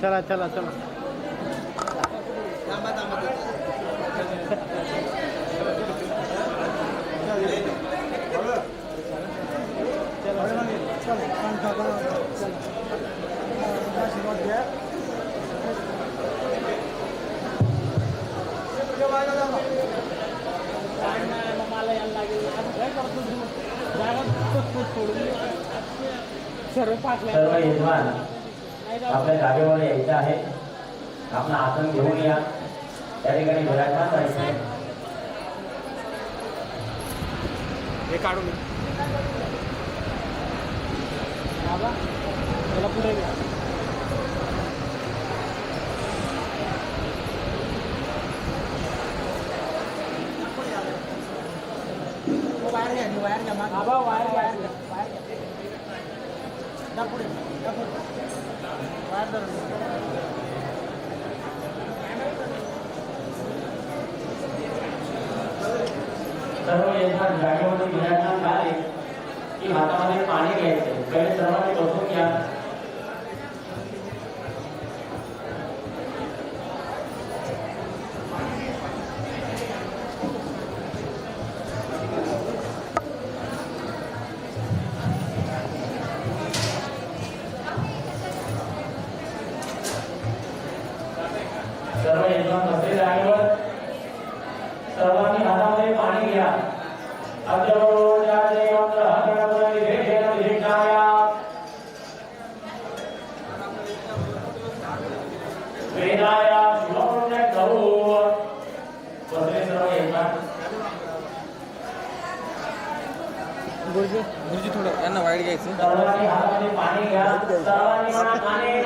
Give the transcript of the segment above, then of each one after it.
चला चला चला. सर्व सोडून सर्व यजमान आपल्या जागेवर यायचं आहे आपला आसन घेऊन या त्या ठिकाणी विराजमान व्हायचं आहे हे काढून बाबा त्याला पुढे घ्या वायर घ्या आणि वायर घ्या मागे. बाबा वायर घ्या. वायर घ्या सर्व यंत्र जागेवरती विराजमान झाले की हातामध्ये पाणी घ्यायचं गुरुजी गुरुजी थोडं यांना वाईट घ्यायचं सर्वांनी हातामध्ये पाणी घ्या सर्वांनी म्हणा पाणीन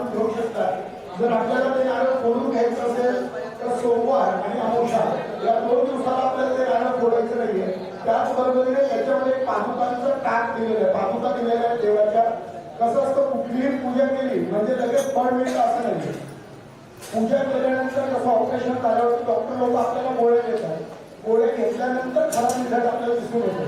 आपण घेऊ शकतात जर आपल्याला ते नारळ फोडून घ्यायचं असेल तर सोमवार आणि अमोषा या दोन दिवसाला आपल्याला ते नारळ फोडायचं नाहीये. त्याचबरोबरीने त्याच्यामध्ये एक पादुकांचं टाक दिलेलं आहे. पादुका दिलेल्या आहे देवाच्या. कसं असतं? कुठलीही पूजा केली म्हणजे लगेच फळ मिळतं असं नाही पूजा केल्यानंतर कसं ऑपरेशन झाल्यावरती डॉक्टर लोक आपल्याला गोळे देतात. गोळे घेतल्यानंतर खरा रिझल्ट आपल्याला दिसून येतो.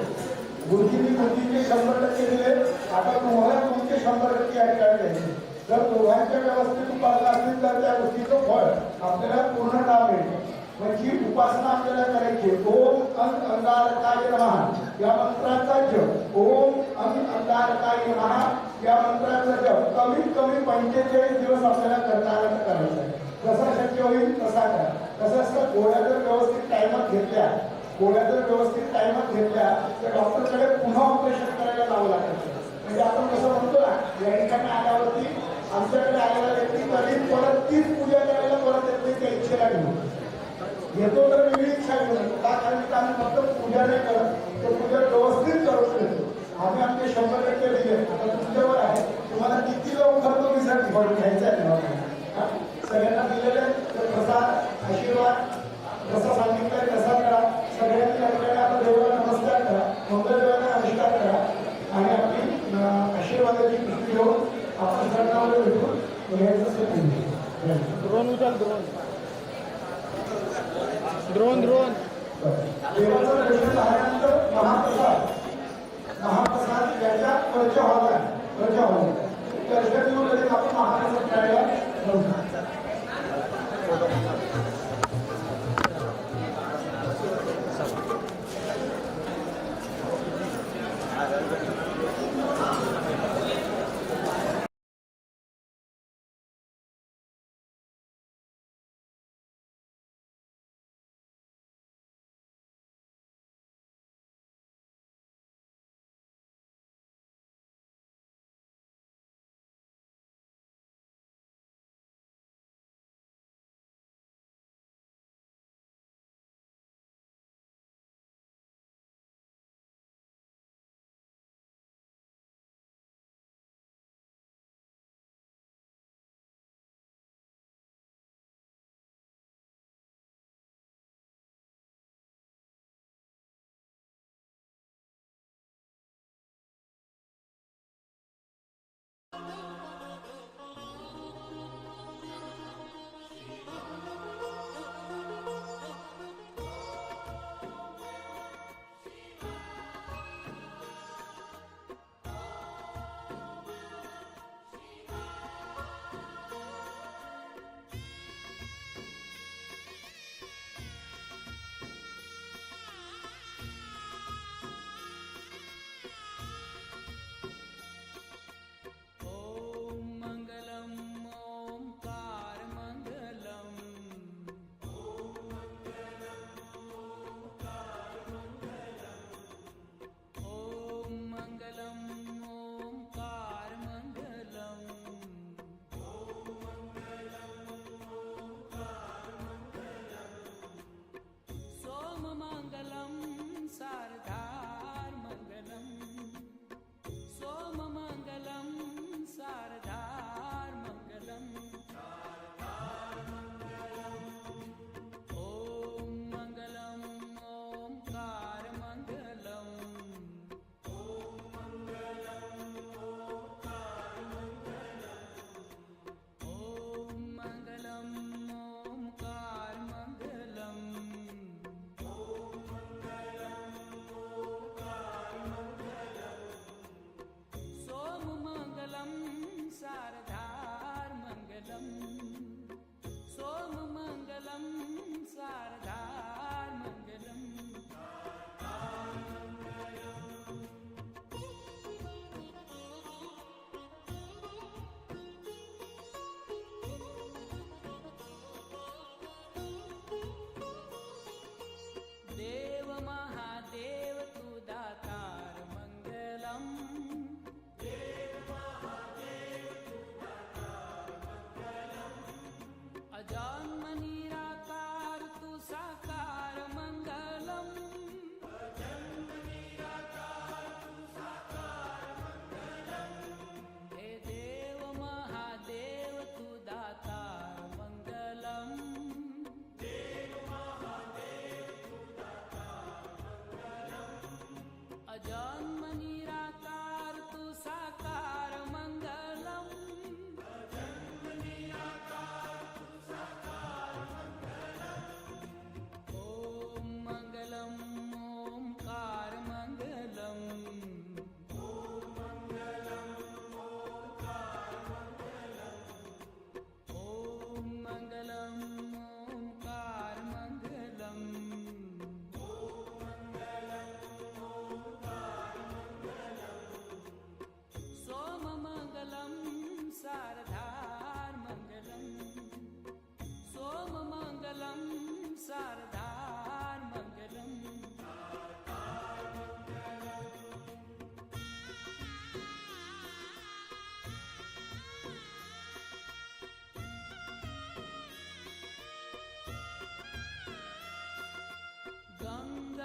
गुरुजींनी गुरुजींचे शंभर टक्के दिले. आता तुम्हाला तुमचे शंभर टक्के ऐकायला ठिकाणी द्यायचे. जर दोघांच्या व्यवस्थित उपासना असतील तर त्या गोष्टीचं फळ आपल्याला पूर्ण नाव मिळेल. म्हणजे उपासना आपल्याला करायची आहे. ओम अंग अंगारकाय नमः या मंत्राचा जप. ओम अंग अंगारकाय नमः या मंत्राचा जप. कमीत कमी पंचेचाळीस दिवस आपल्याला करता आला तर करायचा आहे. जसा शक्य होईल तसा करा. कसं असतं गोळ्या जर व्यवस्थित टायमात घेतल्या गोळ्या जर व्यवस्थित टायमात घेतल्या तर डॉक्टरकडे पुन्हा ऑपरेशन करायला जावं लागतं. म्हणजे आपण कसं म्हणतो ना या ठिकाणी आल्यावरती आमच्याकडे आलेला व्यक्ती कधी परत तीच पूजा करायला परत येत नाही त्या इच्छेला घेऊन येतो तर वेगळी इच्छा घेऊन का? कारण की आम्ही फक्त पूजा नाही करत तर पूजा व्यवस्थित करून घेतो आम्ही आमचे शंभर टक्के दिले. आता तुमच्यावर आहे. तुम्हाला किती लवकर तो रिझल्ट घ्यायचा ड्रोन ड्रोन महाप्रसाद महाप्रसाद. याचा परिचय होता परिचय होता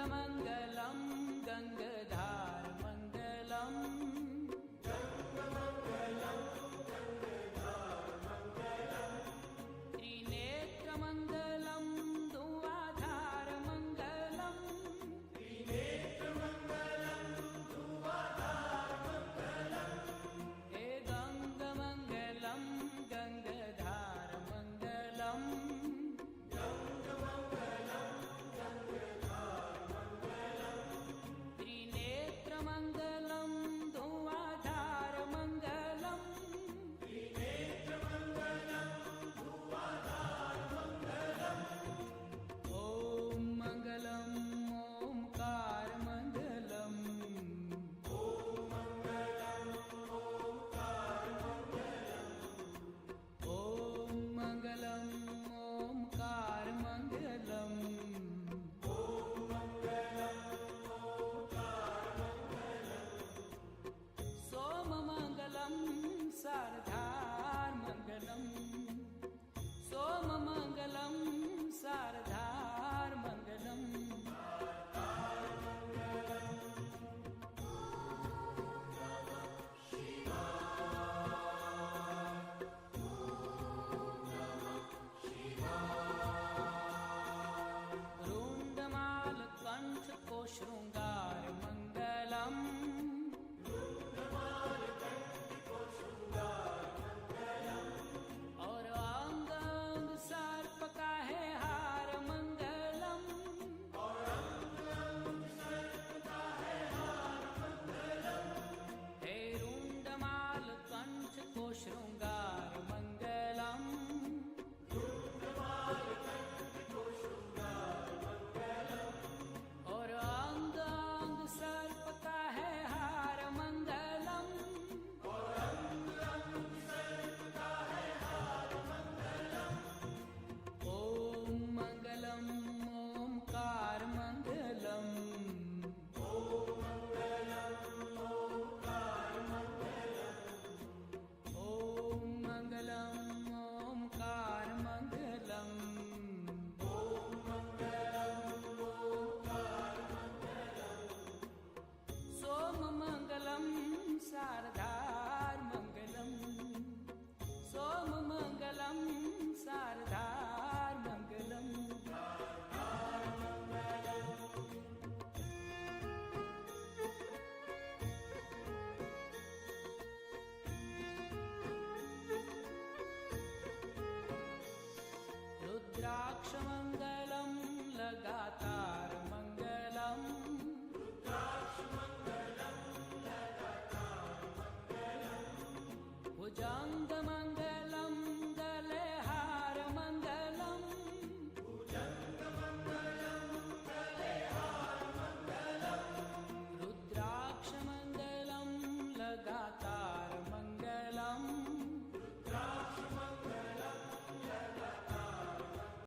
满街浪。